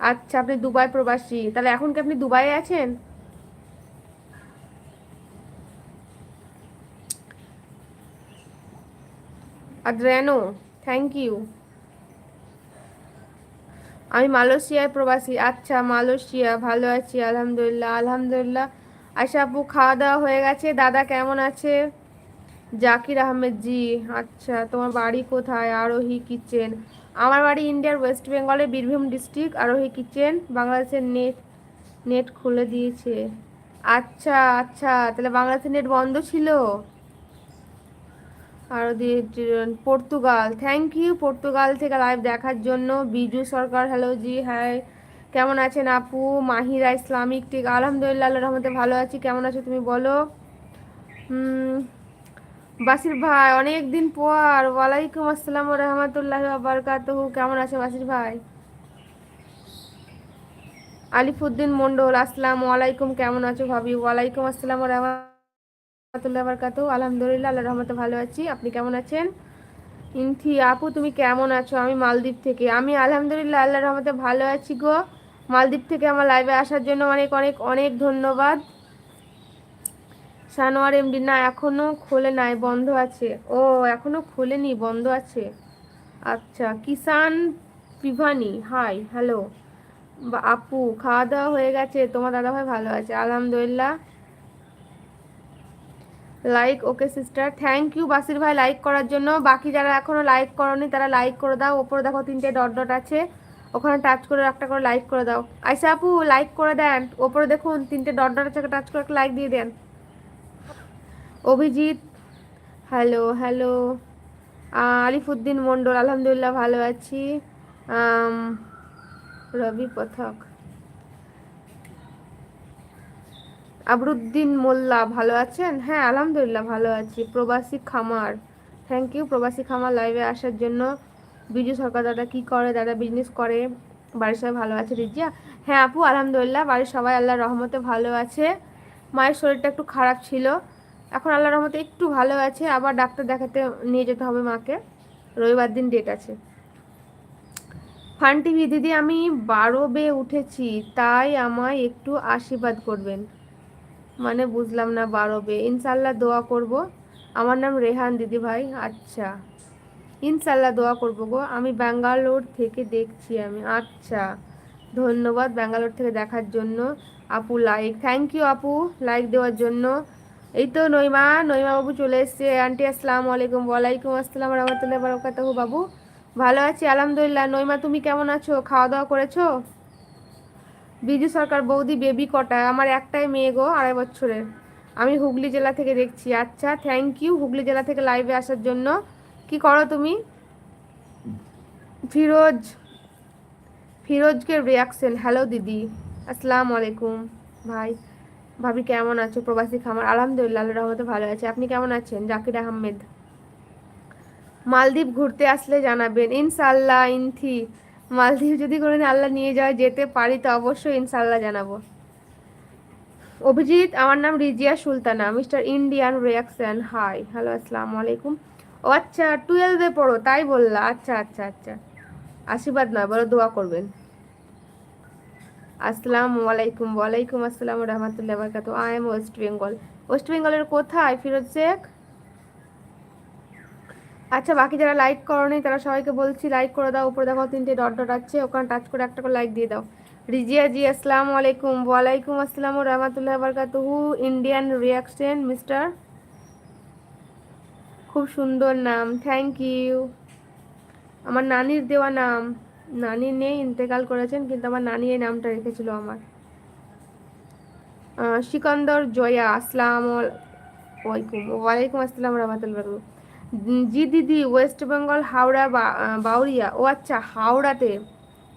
আচ্ছা আপনি দুবাই প্রবাসী। তাহলে এখন কি আপনি দুবাইয়ে আছেন? আদ্রেনো থ্যাংক ইউ আমি মালয়েশিয়ায় প্রবাসী। আচ্ছা মালয়েশিয়া, ভালো আছি, আলহামদুলিল্লাহ আলহামদুলিল্লাহ। আশা আপু, খাওয়া দাওয়া হয়ে গেছে। দাদা, কেমন আছে? জাকির আহমেদ, জি আচ্ছা তোমার বাড়ি কোথায়? আরোহী কিচেন। আমার বাড়ি ইন্ডিয়ার ওয়েস্ট বেঙ্গলের বীরভূম ডিস্ট্রিক্ট, আরোহী কিচেন। বাংলাদেশের নেট নেট খুলে দিয়েছে। আচ্ছা আচ্ছা তাহলে বাংলাদেশের নেট বন্ধ ছিল? আরও দিয়ে পর্তুগাল। থ্যাংক ইউ পর্তুগাল থেকে লাইভ দেখার জন্য। বিজু সরকার হ্যালো জি হ্যাঁ কেমন আছেন আপু? মাহিরা ইসলামিক, ঠিক। আলহামদুলিল্লাহ আল্লাহ রহমতে ভালো আছি। কেমন আছো তুমি বলো? বাসির ভাই অনেক দিন পর। ওয়ালাইকুম আসসালাম রহমতুল্লাহ বারকাত কেমন আছে বাসির ভাই? আলিফুদ্দিন মন্ডল আসসালাম ওয়ালাইকুম কেমন আছো ভাবি? ওয়ালাইকুম আসসালাম রহমতুল্লাহ বারকাত আলহামদুলিল্লাহ আল্লাহ রহমতে ভালো আছি। আপনি কেমন আছেন? ইনথি, আপু, তুমি কেমন আছো? আমি মালদ্বীপ থেকে। আমি আলহামদুলিল্লাহ আল্লাহ রহমতে ভালো আছি গো। মালদ্বীপ থেকে আমার লাইভে আসার জন্য অনেক অনেক অনেক ধন্যবাদ। সানোয়ার এমডি, না, এখনও খোলে নাই, বন্ধ আছে। ও, এখনও খোলেনি, বন্ধ আছে। আচ্ছা কিষান পিভানি হাই হ্যালো আপু খাওয়া দাওয়া হয়ে গেছে, তোমার দাদাভাই ভালো আছে, আলহামদুলিল্লাহ। Like okay sister thank you Basir ভাই লাইক করার জন্য। বাকি যারা এখনও লাইক করনি, তারা লাইক করে দাও, ওপরে দেখো তিনটে ডট ডট আছে। ওখানে টাচ করে, একটা করে লাইক করে দাও। আইসা আপু লাইক করে দেন, ওপরে দেখুন, তিনটে ডট ডট আছে টাচ করে, একটা লাইক দিয়ে দেন। Abhijit, hello hello. আলিফুদ্দিন মন্ডল আলহামদুলিল্লাহ ভালো আছি। রবি পথক। আবরুদ্দিন মোল্লা, ভালো আছেন? হ্যাঁ আলহামদুলিল্লাহ ভালো আছি। প্রবাসী খামার। থ্যাংক ইউ প্রবাসী খামার লাইভে আসার জন্য। বিজু সরকার দাদা কি করে? দাদা বিজনেস করে। বাড়ির সবাই ভালো আছে, রিজিয়া? হ্যাঁ আপু, আলহামদুলিল্লাহ। বাড়ির সবাই আল্লাহ রহমতে ভালো আছে। মায়ের শরীরটা একটু খারাপ ছিল। এখন আল্লাহ রহমতে একটু ভালো আছে, আবার ডাক্তার দেখাতে নিয়ে যেতে হবে মাকে। রবিবার দিন ডেট আছে। ফান টিভি, দিদি আমি বারো বে উঠেছি, তাই আমায় একটু আশীর্বাদ করবেন। মানে বুঝলাম না বারো বে ইনশাল্লাহ দোয়া করব। আমার নাম রেহান দিদি ভাই। আচ্ছা। ইনশাল্লাহ দোয়া করব গো। আমি ব্যাঙ্গালোর থেকে দেখছি আমি। আচ্ছা। ধন্যবাদ ব্যাঙ্গালোর থেকে দেখার জন্য। আপু লাইক থ্যাংক ইউ আপু। লাইক দেওয়ার জন্য। এই তো নইমা নইমা বাবু চলে এসছে। আন্টি, আসসালাম আলাইকুম। ওয়ালাইকুম আসসালাম রহমতুল্লাহ বারকাতাহু বাবু। ভালো আছি, আলহামদুলিল্লাহ। নইমা, তুমি কেমন আছো? খাওয়া দাওয়া করেছ? বিজু সরকার বৌদি, বেবি কটা। আমার একটাই মেয়ে গো, আড়াই বছরের। আমি হুগলি জেলা থেকে দেখছি। আচ্ছা থ্যাংক ইউ হুগলি জেলা থেকে লাইভে আসার জন্য। কি করো তুমি? ফিরোজ, ফিরোজকে রিয়াকশন হ্যালো দিদি। আসসালামু আলাইকুম। ভাই ভাবি, কেমন আছো? প্রবাসী খামার। আলহামদুলিল্লাহ আল্লাহ রহমতে ভালো আছে। আপনি কেমন আছেন? জাকির আহমেদ। মালদ্বীপ ঘুরতে আসলে জানাবেন ইনশাল্লাহ ইনথি। মালদ্বীপ যদি করে আল্লাহ নিয়ে যায়, যেতে পারি, তো অবশ্যই ইনশাল্লাহ জানাব। অভিজিৎ, আমার নাম Rizia Sultana, mister Indian reaction. Hi, hello, আসসালামু আলাইকুম। ও আচ্ছা টুয়েলভে পড়ো, তাই বললা? আচ্ছা আচ্ছা আচ্ছা। আশীর্বাদ নয়, বলো, দোয়া করবেন। আসসালামু আলাইকুম, ওয়ালাইকুম আসসালাম রহমতুল্লাহ বরকাত I am west Bengal west বেঙ্গলের কোথায়, ফিরোজ শেখ? আচ্ছা বাকি যারা লাইক করনি, তারা সবাইকে বলছি লাইক করে দাও, উপরে দেখো তিনটে ডট ডট আছে, ওখানে টাচ করে একটা করে লাইক দিয়ে দাও। রিজিয়া জি, আসসালামু আলাইকুম, ওয়ালাইকুম আসসালাম রহমতুল্লাহ বরকাতুহু। ইন্ডিয়ান রিয়াকশন মিস্টার খুব সুন্দর নাম থ্যাংক ইউ আমার নানির দেওয়া নাম। নানি নেই ইন্তেকাল করেছেন, কিন্তু আমার নানি এই নামটা রেখেছিল আমার। সিকন্দর, জয়া, আসসালাম ওয়ালাইকুম ওয়ালাইকুম আসসালাম রহমতুল্লাহ। জি দিদি, ওয়েস্ট বেঙ্গল, হাওড়া বাউরিয়া। ও আচ্ছা হাওড়াতে।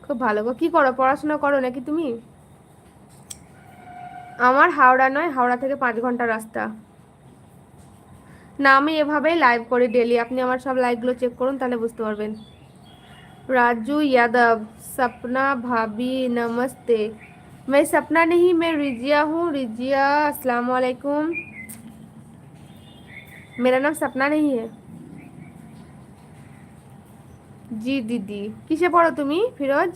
খুব ভালো গো। কী করো, পড়াশোনা করো নাকি তুমি? আমার হাওড়া নয়, হাওড়া থেকে পাঁচ ঘণ্টা রাস্তা। না, আমি এভাবেই লাইভ করি ডেলি আপনি আমার সব লাইভগুলো চেক করুন, তাহলে বুঝতে পারবেন। राजू यादव सपना भाभी नमस्ते मैं सपना नहीं मैं रिजिया हूँ रिजिया अस्सलाम वालेकुम मेरा नाम सपना नहीं है জি দিদি কিসে পড়ো তুমি ফিরোজ